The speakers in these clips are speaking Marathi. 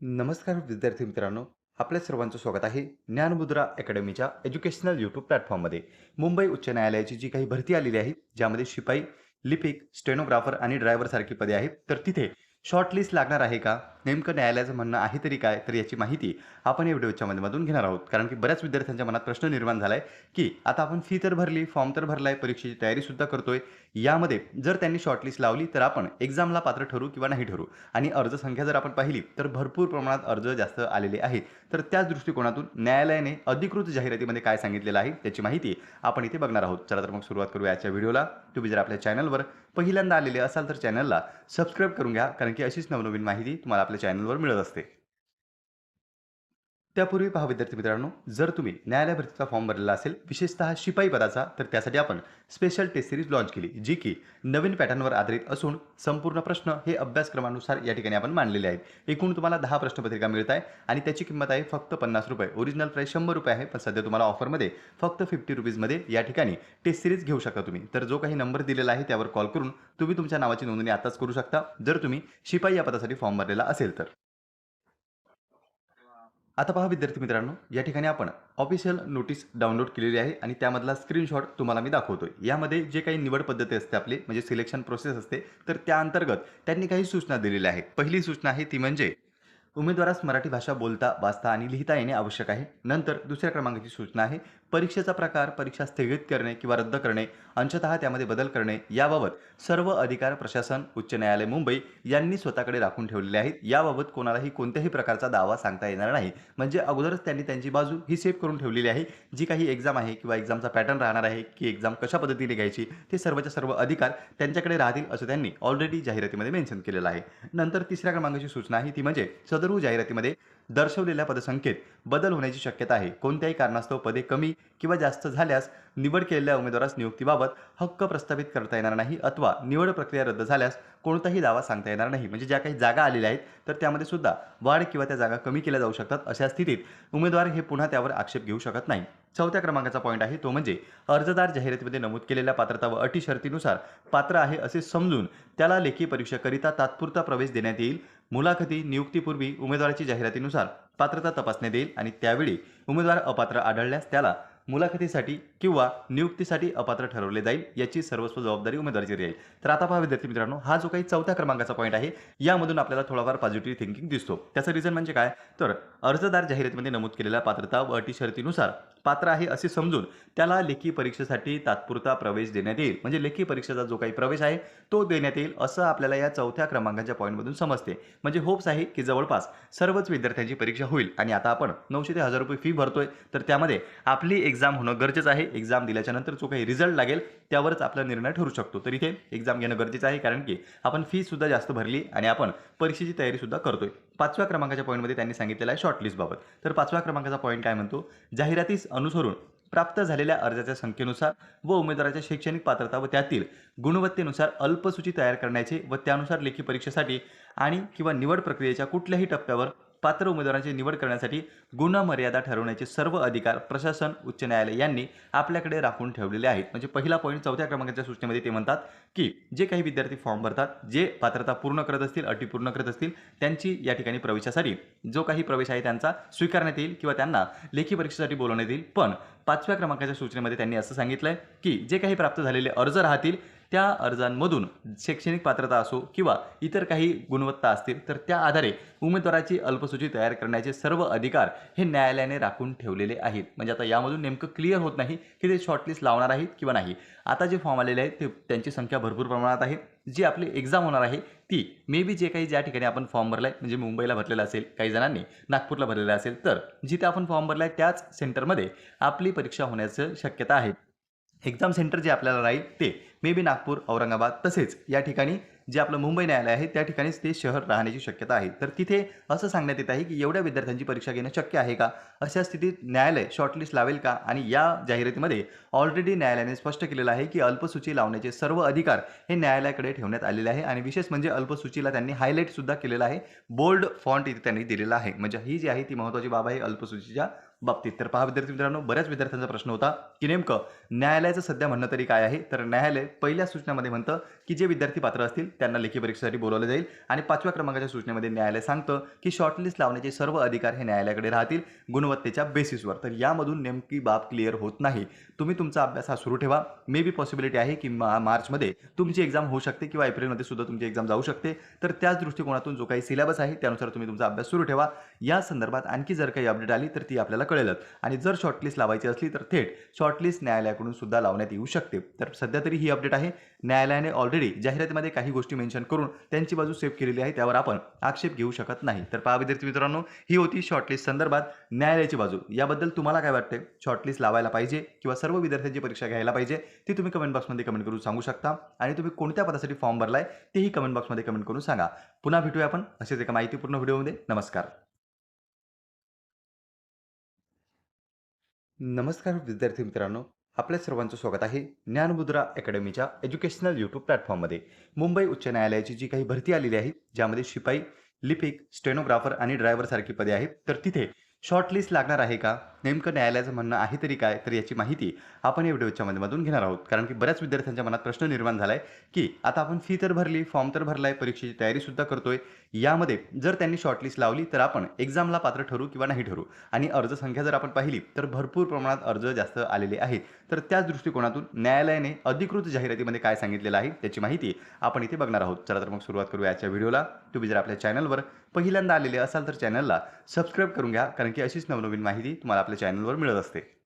नमस्कार विद्यार्थी मित्रांनो आपल्या सर्वांचं स्वागत आहे ज्ञानमुद्रा अकॅडमीच्या एज्युकेशनल यूट्यूब प्लॅटफॉर्ममध्ये. मुंबई उच्च न्यायालयाची जी काही भरती आलेली आहे ज्यामध्ये शिपाई लिपिक स्टेनोग्राफर आणि ड्रायव्हर सारखी पदे आहेत तर तिथे शॉर्टलिस्ट लागणार आहे का? नेमकं न्यायालयाचं म्हणणं आहे तरी काय तर याची माहिती आपण या व्हिडिओच्या माध्यमातून घेणार आहोत. कारण की बऱ्याच विद्यार्थ्यांच्या मनात प्रश्न निर्माण झाला आहे की आता आपण फी तर भरली फॉर्म तर भरला आहे परीक्षेची तयारीसुद्धा करतोय. यामध्ये जर त्यांनी शॉर्टलिस्ट लावली तर आपण एक्झामला पात्र ठरू किंवा नाही ठरू? आणि अर्ज संख्या जर आपण पाहिली तर भरपूर प्रमाणात अर्ज जास्त आलेले आहेत. तर त्याच दृष्टिकोनातून न्यायालयाने अधिकृत जाहिरातीमध्ये काय सांगितलेलं आहे त्याची माहिती आपण इथे बघणार आहोत. चला तर मग सुरुवात करूया आजच्या व्हिडिओला. तुम्ही जर आपल्या चॅनलवर पहिल्यांदा आलेले असाल तर चॅनलला सबस्क्राईब करून घ्या. कारण की अशीच नवनवीन माहिती तुम्हाला आपल्या चॅनलवर मिळत असते. त्यापूर्वी पहा विद्यार्थी मित्रांनो जर तुम्ही न्यायालय भरतीचा फॉर्म भरलेला असेल विशेषतः शिपाई पदाचा तर त्यासाठी आपण स्पेशल टेस्ट सिरीज लॉन्च केली जी की नवीन पॅटर्नवर आधारित असून संपूर्ण प्रश्न हे अभ्यासक्रमानुसार या ठिकाणी आपण मांडलेले आहेत. एकूण तुम्हाला दहा प्रश्नपत्रिका मिळत आहे आणि त्याची किंमत आहे फक्त पन्नास रुपये. ओरिजिनल प्राईस शंभर रुपये आहे पण सध्या तुम्हाला ऑफरमध्ये फक्त फिफ्टी रुपीजमध्ये या ठिकाणी टेस्ट सिरीज घेऊ शकता तुम्ही. तर जो काही नंबर दिलेला आहे त्यावर कॉल करून तुम्ही तुमच्या नावाची नोंदणी आताच करू शकता जर तुम्ही शिपाई या पदासाठी फॉर्म भरलेला असेल तर. आता पहा विद्यार्थी मित्रांनो या ठिकाणी आपण ऑफिशियल नोटीस डाउनलोड केलेली आहे आणि त्यामधला स्क्रीनशॉट तुम्हाला मी दाखवतोय. यामध्ये जे काही निवड पद्धती असते आपली म्हणजे सिलेक्शन प्रोसेस असते तर त्या अंतर्गत त्यांनी काही सूचना दिलेल्या आहेत. पहिली सूचना आहे ती म्हणजे उमेदवारास मराठी भाषा बोलता वाचता आणि लिहिता येणे आवश्यक आहे. नंतर दुसऱ्या क्रमांकाची सूचना आहे परीक्षेचा प्रकार परीक्षा स्थगित करणे किंवा रद्द करणे अंशतः त्यामध्ये बदल करणे याबाबत सर्व अधिकार प्रशासन उच्च न्यायालय मुंबई यांनी स्वतःकडे राखून ठेवलेले आहेत. याबाबत कोणालाही कोणत्याही प्रकारचा दावा सांगता येणार नाही. म्हणजे अगोदरच त्यांनी त्यांची बाजू ही सेफ करून ठेवलेली आहे. जी काही एक्झाम आहे किंवा एक्झामचा पॅटर्न राहणार आहे की एक्झाम कशा पद्धतीने घ्यायची ते सर्वच्या सर्व अधिकार त्यांच्याकडे राहतील असं त्यांनी ऑलरेडी जाहिरातीमध्ये मेन्शन केलेलं आहे. नंतर तिसऱ्या क्रमांकाची सूचना आहे. ती म्हणजे सदरू जाहिरातीमध्ये दर्शवलेल्या पदसंख्येत बदल होण्याची शक्यता आहे. कोणत्याही कारणास्तव पदे कमी किंवा जास्त झाल्यास निवड केलेल्या उमेदवारास नियुक्तीबाबत हक्क प्रस्थापित करता येणार नाही अथवा निवड प्रक्रिया रद्द झाल्यास कोणताही दावा सांगता येणार नाही. म्हणजे ज्या काही जागा आलेल्या आहेत तर त्यामध्ये सुद्धा वाढ किंवा त्या जागा कमी केल्या जाऊ शकतात अशा स्थितीत उमेदवार हे पुन्हा त्यावर आक्षेप घेऊ शकत नाही. चौथ्या क्रमांकाचा पॉईंट आहे तो म्हणजे अर्जदार जाहिरातीमध्ये नमूद केलेल्या पात्रता व अटी शर्तीनुसार पात्र आहे असे समजून त्याला लेखी परीक्षेकरिता तात्पुरता प्रवेश देण्यात येईल. मुलाखती नियुक्तीपूर्वी उमेदवाराची जाहिरातीनुसार पात्रता तपासण्यात येईल आणि त्यावेळी उमेदवार अपात्र आढळल्यास त्याला मुलाखतीसाठी किंवा नियुक्तीसाठी अपात्र ठरवले जाईल याची सर्वस्व जबाबदारी उमेदवाराची राहील. तर आता पहा विद्यार्थी मित्रांनो हा जो काही चौथ्या क्रमांकाचा पॉईंट आहे यामधून आपल्याला थोडाफार पॉझिटिव्ह थिंकिंग दिसतो. त्याचं रिझन म्हणजे काय? तर अर्जदार जाहिरातीमध्ये नमूद केलेल्या पात्रता व अटी शर्तीनुसार पात्र आहे असे समजून त्याला लेखी परीक्षेसाठी तात्पुरता प्रवेश देण्यात येईल. म्हणजे लेखी परीक्षेचा जो काही प्रवेश आहे तो देण्यात येईल असं आपल्याला या चौथ्या क्रमांकाच्या पॉईंटमधून समजते. म्हणजे होप्स आहे की जवळपास सर्वच विद्यार्थ्यांची परीक्षा होईल. आणि आता आपण नऊशे ते हजार रुपये फी भरतोय. तर त्यामध्ये आपली एक्झाम होणं गरजेचं आहे. एक्झाम दिल्याच्यानंतर जो काही रिझल्ट लागेल त्यावरच आपला निर्णय ठरू शकतो. तर इथे एक्झाम घेणं गरजेचं आहे कारण की आपण फीसुद्धा जास्त भरली आणि आपण परीक्षेची तयारीसुद्धा करतोय. पाचव्या क्रमांकाच्या पॉईंटमध्ये त्यांनी सांगितलेलं आहे शॉर्टलिस्टबाबत तर पाचव्या क्रमांकाचा पॉईंट काय म्हणतो? जाहिरातीस अनुसरून प्राप्त झालेल्या अर्जाच्या संख्येनुसार व उमेदवाराच्या शैक्षणिक पात्रता व त्यातील गुणवत्तेनुसार अल्पसूची तयार करण्याचे व त्यानुसार लेखी परीक्षेसाठी आणि किंवा निवड प्रक्रियेच्या कुठल्याही टप्प्यावर पात्र उमेदवारांची निवड करण्यासाठी गुणमर्यादा ठरवण्याचे सर्व अधिकार प्रशासन उच्च न्यायालय यांनी आपल्याकडे राखून ठेवलेले आहेत. म्हणजे पहिला पॉईंट चौथ्या क्रमांकाच्या सूचनेमध्ये ते म्हणतात की जे काही विद्यार्थी फॉर्म भरतात जे पात्रता पूर्ण करत असतील अटी पूर्ण करत असतील त्यांची या ठिकाणी प्रवेशासाठी जो काही प्रवेश आहे त्यांचा स्वीकारण्यात येईल किंवा त्यांना लेखी परीक्षेसाठी बोलवण्यात येईल. पण पाचव्या क्रमांकाच्या सूचनेमध्ये त्यांनी असं सांगितलं आहे की जे काही प्राप्त झालेले अर्ज राहतील त्या अर्जांमधून शैक्षणिक पात्रता असो किंवा इतर काही गुणवत्ता असतील तर त्या आधारे उमेदवाराची अल्पसूची तयार करण्याचे सर्व अधिकार हे न्यायालयाने राखून ठेवलेले आहेत. म्हणजे आता यामधून नेमकं क्लिअर होत नाही की ते शॉर्टलिस्ट लावणार आहेत किंवा नाही. आता जे फॉर्म आलेले आहेत ते त्यांची संख्या भरपूर प्रमाणात आहे. जी आपली एक्झाम होणार आहे ती मे बी जे काही ज्या ठिकाणी आपण फॉर्म भरला आहे म्हणजे मुंबईला भरलेला असेल काही जणांनी नागपूरला भरलेला असेल तर जिथे आपण फॉर्म भरला आहे त्याच सेंटरमध्ये आपली परीक्षा होण्याचं शक्यता आहे. एक्झाम सेंटर जे आपल्याला राहील ते मे बी नागपूर औरंगाबाद तसेच या ठिकाणी जे आपलं मुंबई न्यायालय आहे त्या ठिकाणीच ते शहर राहण्याची शक्यता आहे. तर तिथे असं सांगण्यात येत आहे की एवढ्या विद्यार्थ्यांची परीक्षा घेणं शक्य आहे का? अशा स्थितीत न्यायालय शॉर्टलिस्ट लावेल का? आणि या जाहिरातीमध्ये ऑलरेडी न्यायालयाने स्पष्ट केलेलं आहे की अल्पसूची लावण्याचे सर्व अधिकार हे न्यायालयाकडे ठेवण्यात आलेले आहे आणि विशेष म्हणजे अल्पसूचीला त्यांनी हायलाईट सुद्धा केलेलं आहे. बोल्ड फॉन्ट इथे त्यांनी दिलेला आहे. म्हणजे ही जी आहे ती महत्त्वाची बाब आहे अल्पसूचीच्या बाबतीत. तर पहा विद्यार्थी मित्रांनो बऱ्याच विद्यार्थ्यांचा प्रश्न होता की नेमकं न्यायालयाचं सध्या म्हणणं तरी काय आहे? तर न्यायालय पहिल्या सूचनेमध्ये म्हणतं की जे विद्यार्थी पात्र असतील त्यांना लेखी परीक्षेसाठी बोलावलं जाईल आणि पाचव्या क्रमांकाच्या सूचनेमध्ये न्यायालय सांगतं की शॉर्टलिस्ट लावण्याचे सर्व अधिकार हे न्यायालयाकडे राहतील गुणवत्तेच्या बेसिसवर तर यामधून नेमकी बाब क्लिअर होत नाही. तुम्ही तुमचा अभ्यास हा सुरू ठेवा. मे बी पॉसिबिलिटी आहे की मा मार्चमध्ये तुमची एक्झाम होऊ शकते किंवा एप्रिलमध्ये सुद्धा तुमची एक्झाम जाऊ शकते. तर त्याच दृष्टिकोनातून जो काही सिलेबस आहे त्यानुसार तुम्ही तुमचा अभ्यास सुरू ठेवा. या संदर्भात आणखी जर काही अपडेट आली तर ती आपल्याला कळेलच. आणि जर शॉर्टलिस्ट लावायची असली तर थेट शॉर्टलिस्ट न्यायालयाकडून सुद्धा लावण्यात येऊ शकते. तर सध्या तरी ही अपडेट आहे. न्यायालयाने ऑलरेडी जाहिरातीमध्ये काही गोष्टी मेन्शन करून त्यांची बाजू सेव्ह केलेली आहे. त्यावर आपण आक्षेप घेऊ शकत नाही. तर पहा विद्यार्थी मित्रांनो ही होती शॉर्टलिस्ट संदर्भात न्यायालयाची बाजू. याबद्दल तुम्हाला काय वाटते? शॉर्टलिस्ट लावायला पाहिजे किंवा सर्व विद्यार्थ्यांची परीक्षा घ्यायला पाहिजे ती तुम्ही कमेंट बॉक्समध्ये कमेंट करून सांगू शकता. आणि तुम्ही कोणत्या पदासाठी फॉर्म भरलाय तेही कमेंट बॉक्समध्ये कमेंट करून सांगा. पुन्हा भेटूया आपण असेच एका माहितीपूर्ण व्हिडिओमध्ये नमस्कार. नमस्कार विद्यार्थी मित्रांनो आपल्या सर्वांचं स्वागत आहे ज्ञानमुद्रा अकॅडमीच्या एज्युकेशनल यूट्यूब प्लॅटफॉर्ममध्ये. मुंबई उच्च न्यायालयाची जी काही भरती आलेली आहे ज्यामध्ये शिपाई लिपिक स्टेनोग्राफर आणि ड्रायव्हरसारखी पदे आहेत तर तिथे शॉर्टलिस्ट लागणार आहे का? नेमकं न्यायालयाचं म्हणणं आहे तरी काय? तर याची माहिती आपण या व्हिडिओच्या माध्यमातून घेणार आहोत. कारण की बऱ्याच विद्यार्थ्यांच्या मनात प्रश्न निर्माण झाला आहे की आता आपण फी तर भरली फॉर्म तर भरला आहे परीक्षेची तयारीसुद्धा करतोय. यामध्ये जर त्यांनी शॉर्टलिस्ट लावली तर आपण एक्झामला पात्र ठरू किंवा नाही ठरू? आणि अर्ज संख्या जर आपण पाहिली तर भरपूर प्रमाणात अर्ज जास्त आलेले आहेत. तर त्याच दृष्टिकोनातून न्यायालयाने अधिकृत जाहिरातीमध्ये काय सांगितलेलं आहे त्याची माहिती आपण इथे बघणार आहोत. चला तर मग सुरुवात करूया आजच्या व्हिडिओला तुम्ही जर आपल्या चॅनलवर पहिल्यांदा आलेले असाल तर चॅनलला सबस्क्राईब करून घ्या. कारण की अशीच नवनवीन माहिती तुम्हाला आपल्या चॅनलवर मिळत असते.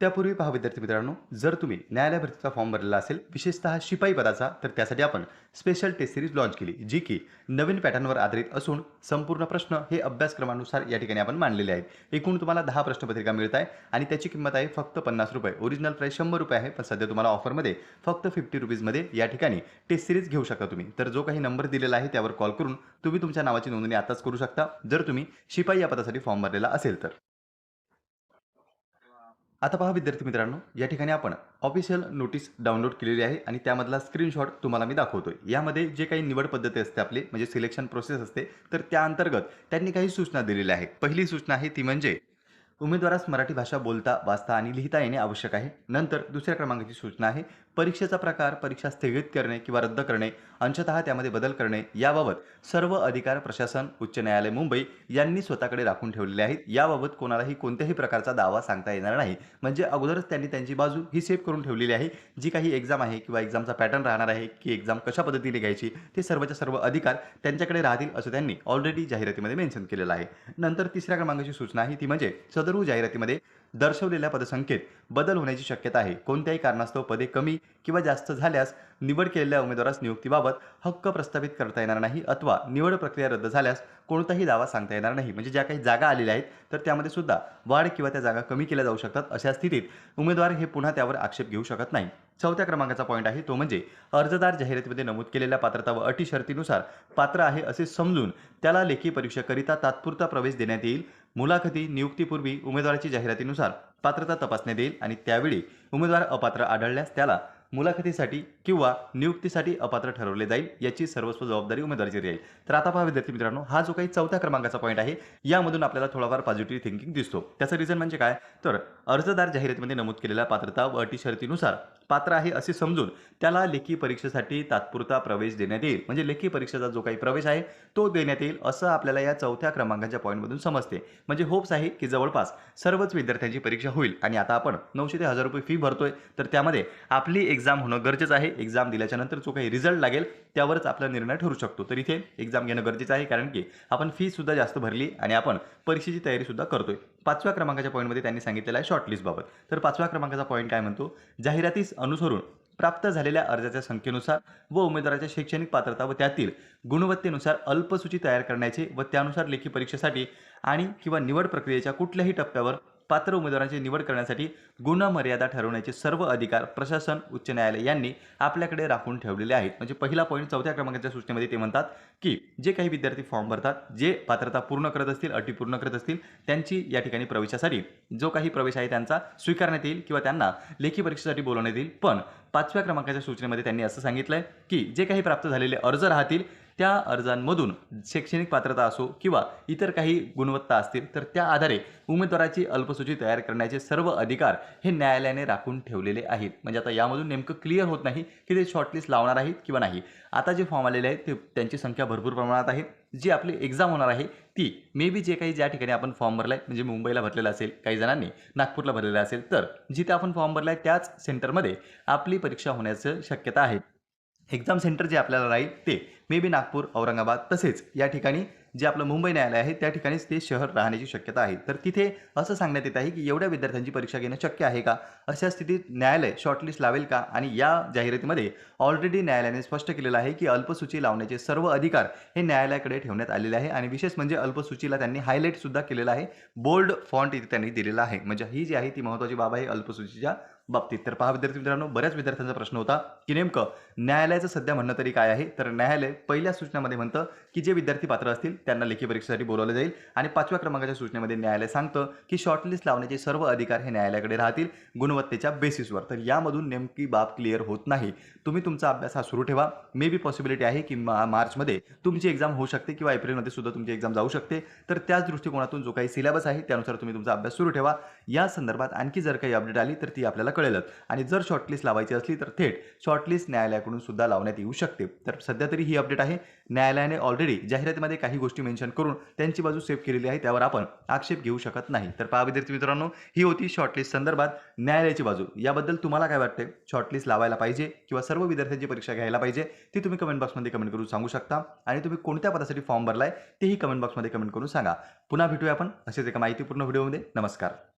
त्यापूर्वी पहा विद्यार्थी मित्रांनो जर तुम्ही न्यायालय भरतीचा फॉर्म भरलेला असेल विशेषतः शिपाई पदाचा तर त्यासाठी आपण स्पेशल टेस्ट सिरीज लॉन्च केली जी की नवीन पॅटर्नवर आधारित असून संपूर्ण प्रश्न हे अभ्यासक्रमानुसार या ठिकाणी आपण मांडलेले आहेत. एकूण तुम्हाला दहा प्रश्नपत्रिका मिळत आहे आणि त्याची किंमत आहे फक्त पन्नास रुपये. ओरिजिनल प्राईस शंभर रुपये आहे पण सध्या तुम्हाला ऑफरमध्ये फक्त फिफ्टी रुपीजमध्ये या ठिकाणी टेस्ट सिरीज घेऊ शकता तुम्ही. तर जो काही नंबर दिलेला आहे त्यावर कॉल करून तुम्ही तुमच्या नावाची नोंदणी आताच करू शकता जर तुम्ही शिपाई या पदासाठी फॉर्म भरलेला असेल तर. आता पहा विद्यार्थी मित्रांनो या ठिकाणी आपण ऑफिशियल नोटीस डाउनलोड केलेली आहे आणि त्यामधला स्क्रीनशॉट तुम्हाला मी दाखवतोय. यामध्ये जे काही निवड पद्धती असते आपली म्हणजे सिलेक्शन प्रोसेस असते तर त्या अंतर्गत त्यांनी काही सूचना दिलेल्या आहेत. पहिली सूचना आहे ती म्हणजे उमेदवारास मराठी भाषा बोलता वाचता आणि लिहिता येणे आवश्यक आहे. नंतर दुसऱ्या क्रमांकाची सूचना आहे परीक्षेचा प्रकार परीक्षा स्थगित करणे किंवा रद्द करणे अंशतः त्यामध्ये बदल करणे याबाबत सर्व अधिकार प्रशासन उच्च न्यायालय मुंबई यांनी स्वतःकडे राखून ठेवलेले आहेत. याबाबत कोणालाही कोणत्याही प्रकारचा दावा सांगता येणार नाही. म्हणजे अगोदरच त्यांनी त्यांची बाजू ही सेव्ह करून ठेवलेली आहे. जी काही एक्झाम आहे किंवा एक्झामचा पॅटर्न राहणार आहे की एक्झाम कशा पद्धतीने घ्यायची ते सर्वच्या सर्व अधिकार त्यांच्याकडे राहतील असं त्यांनी ऑलरेडी जाहिरातीमध्ये मेन्शन केलेलं आहे. नंतर तिसऱ्या क्रमांकाची सूचना आहे. ती म्हणजे सदरू जाहिरातीमध्ये दर्शवलेल्या पदसंख्येत बदल होण्याची शक्यता आहे. कोणत्याही कारणास्तव पदे कमी किंवा जास्त झाल्यास निवड केलेल्या उमेदवारास नियुक्तीबाबत हक्क प्रस्थापित करता येणार नाही अथवा निवड प्रक्रिया रद्द झाल्यास कोणताही दावा सांगता येणार नाही. म्हणजे ज्या काही जागा आलेल्या आहेत तर त्यामध्ये सुद्धा वाढ किंवा त्या जागा कमी केल्या जाऊ शकतात अशा स्थितीत उमेदवार हे पुन्हा त्यावर आक्षेप घेऊ शकत नाही. चौथ्या क्रमांकाचा पॉईंट आहे तो म्हणजे अर्जदार जाहिरातीमध्ये नमूद केलेल्या पात्रता व अटी शर्तीनुसार पात्र आहे असे समजून त्याला लेखी परीक्षेकरिता तात्पुरता प्रवेश देण्यात येईल. मुलाखती नियुक्तीपूर्वी उमेदवाराची जाहिरातीनुसार पात्रता तपासण्यात येईल आणि त्यावेळी उमेदवार अपात्र आढळल्यास त्याला मुलाखतीसाठी किंवा नियुक्तीसाठी अपात्र ठरवले जाईल याची सर्वस्व जबाबदारी उमेदवारीची राहील. तर आता पहा विद्यार्थी मित्रांनो हा जो काही चौथ्या क्रमांकाचा पॉईंट आहे यामधून आपल्याला थोडाफार पॉझिटिव्ह थिंकिंग दिसतो. त्याचं रिझन म्हणजे काय? तर अर्जदार जाहिरातीमध्ये नमूद केलेल्या पात्रता व अटी शर्तीनुसार पात्र आहे असे समजून त्याला लेखी परीक्षेसाठी तात्पुरता प्रवेश देण्यात येईल. म्हणजे लेखी परीक्षेचा जो काही प्रवेश आहे तो देण्यात येईल असं आपल्याला या चौथ्या क्रमांकाच्या पॉईंटमधून समजते. म्हणजे होप्स आहे की जवळपास सर्वच विद्यार्थ्यांची परीक्षा होईल. आणि आता आपण नऊशे ते हजार रुपये फी भरतोय. तर त्यामध्ये आपली एक्झाम होणं गरजेचं आहे. एक्झाम दिल्याच्या नंतर जो काही रिझल्ट लागेल त्यावरच आपला निर्णय ठरू शकतो. तर इथे एक्झाम घेणं गरजेचं आहे. कारण की आपण फीसुद्धा जास्त भरली आणि आपण परीक्षेची तयारीसुद्धा करतोय. पाचव्या क्रमांकाच्या पॉईंटमध्ये त्यांनी सांगितलेलं आहे शॉर्टलिस्टबाबत तर पाचव्या क्रमांकाचा पॉईंट काय म्हणतो? जाहिरातीस अनुसरून प्राप्त झालेल्या अर्जाच्या संख्येनुसार व उमेदवाराच्या शैक्षणिक पात्रता व त्यातील गुणवत्तेनुसार अल्पसूची तयार करण्याचे व त्यानुसार लेखी परीक्षेसाठी आणि किंवा निवड प्रक्रियेच्या कुठल्याही टप्प्यावर पात्र उमेदवारांची निवड करण्यासाठी गुणमर्यादा ठरवण्याचे सर्व अधिकार प्रशासन उच्च न्यायालय यांनी आपल्याकडे राखून ठेवलेले आहेत. म्हणजे पहिला पॉईंट चौथ्या क्रमांकाच्या सूचनेमध्ये ते म्हणतात की जे काही विद्यार्थी फॉर्म भरतात जे पात्रता पूर्ण करत असतील अटी पूर्ण करत असतील त्यांची या ठिकाणी प्रवेशासाठी जो काही प्रवेश आहे त्यांचा स्वीकारण्यात येईल किंवा त्यांना लेखी परीक्षेसाठी बोलवण्यात येईल. पण पाचव्या क्रमांकाच्या सूचनेमध्ये त्यांनी असं सांगितलं आहे की जे काही प्राप्त झालेले अर्ज राहतील त्या अर्जांमधून शैक्षणिक पात्रता असो किंवा इतर काही गुणवत्ता असतील तर त्या आधारे उमेदवाराची अल्पसूची तयार करण्याचे सर्व अधिकार हे न्यायालयाने राखून ठेवलेले आहेत. म्हणजे आता यामधून नेमकं क्लिअर होत नाही की ते शॉर्टलिस्ट लावणार आहेत किंवा नाही. आता जे फॉर्म आलेले आहेत ते त्यांची संख्या भरपूर प्रमाणात आहे. जी आपली एक्झाम होणार आहे ती मे बी जे काही ज्या ठिकाणी आपण फॉर्म भरला आहे म्हणजे मुंबईला भरलेला असेल काही जणांनी नागपूरला भरलेला असेल तर जिथे आपण फॉर्म भरला आहे त्याच सेंटरमध्ये आपली परीक्षा होण्याचं शक्यता आहे. एक्झाम सेंटर जे आपल्याला राहील ते. मे बी नागपूर औरंगाबाद तसेच या ठिकाणी जे आपलं मुंबई न्यायालय आहे त्या ठिकाणीच ते शहर राहण्याची शक्यता आहे. तर तिथे असं सांगण्यात येत आहे की एवढ्या विद्यार्थ्यांची परीक्षा घेणं शक्य आहे का? अशा स्थितीत न्यायालय शॉर्टलिस्ट लावेल का? आणि या जाहिरातीमध्ये ऑलरेडी न्यायालयाने स्पष्ट केलेलं आहे की अल्पसूची लावण्याचे सर्व अधिकार हे न्यायालयाकडे ठेवण्यात आलेले आहे. आणि विशेष म्हणजे अल्पसूचीला त्यांनी हायलाईटसुद्धा केलेलं आहे. बोल्ड फॉन्ट इथे त्यांनी दिलेला आहे. म्हणजे ही जी आहे ती महत्त्वाची बाब आहे अल्पसूचीच्या बाबतीत. तर पहा विद्यार्थी मित्रांनो बऱ्याच विद्यार्थ्यांचा प्रश्न होता की नेमकं न्यायालयाचं सध्या म्हणणं तरी काय आहे? तर न्यायालय पहिल्या सूचनेमध्ये म्हणतं की जे विद्यार्थी पात्र असतील त्यांना लेखी परीक्षेसाठी बोलावलं जाईल आणि पाचव्या क्रमांकाच्या सूचनेमध्ये न्यायालय सांगतं की शॉर्टलिस्ट लावण्याचे सर्व अधिकार हे न्यायालयाकडे राहतील गुणवत्तेच्या बेसिसवर तर यामधून नेमकी बाब क्लिअर होत नाही. तुम्ही तुमचा अभ्यास हा सुरू ठेवा. मे बी पॉसिबिलिटी आहे की मा मार्चमध्ये तुमची एक्झाम होऊ शकते किंवा एप्रिलमध्ये सुद्धा तुमची एक्झाम जाऊ शकते. तर त्याच दृष्टिकोनातून जो काही सिलेबस आहे त्यानुसार तुम्ही तुमचा अभ्यास सुरू ठेवा. या संदर्भात आणखी जर काही अपडेट आली तर ती आपल्याला कळेलच. आणि जर शॉर्टलिस्ट लावायची असली तर थेट शॉर्टलिस्ट न्यायालयाकडून सुद्धा लावण्यात येऊ शकते. तर सध्या तरी ही अपडेट आहे. न्यायालयाने ऑलरेडी जाहिरातीमध्ये काही गोष्टी मेन्शन करून त्यांची बाजू सेव्ह केलेली आहे. त्यावर आपण आक्षेप घेऊ शकत नाही. तर पहा विद्यार्थी मित्रांनो ही होती शॉर्टलिस्ट संदर्भात न्यायालयाची बाजू. याबद्दल तुम्हाला काय वाटते? शॉर्टलिस्ट लावायला पाहिजे किंवा सर्व विद्यार्थ्यांची परीक्षा घ्यायला पाहिजे ती तुम्ही कमेंट बॉक्समध्ये कमेंट करून सांगू शकता. आणि तुम्ही कोणत्या पदासाठी फॉर्म भरलाय तेही कमेंट बॉक्समध्ये कमेंट करून सांगा. पुन्हा भेटूया आपण असेच एका माहितीपूर्ण व्हिडिओमध्ये नमस्कार.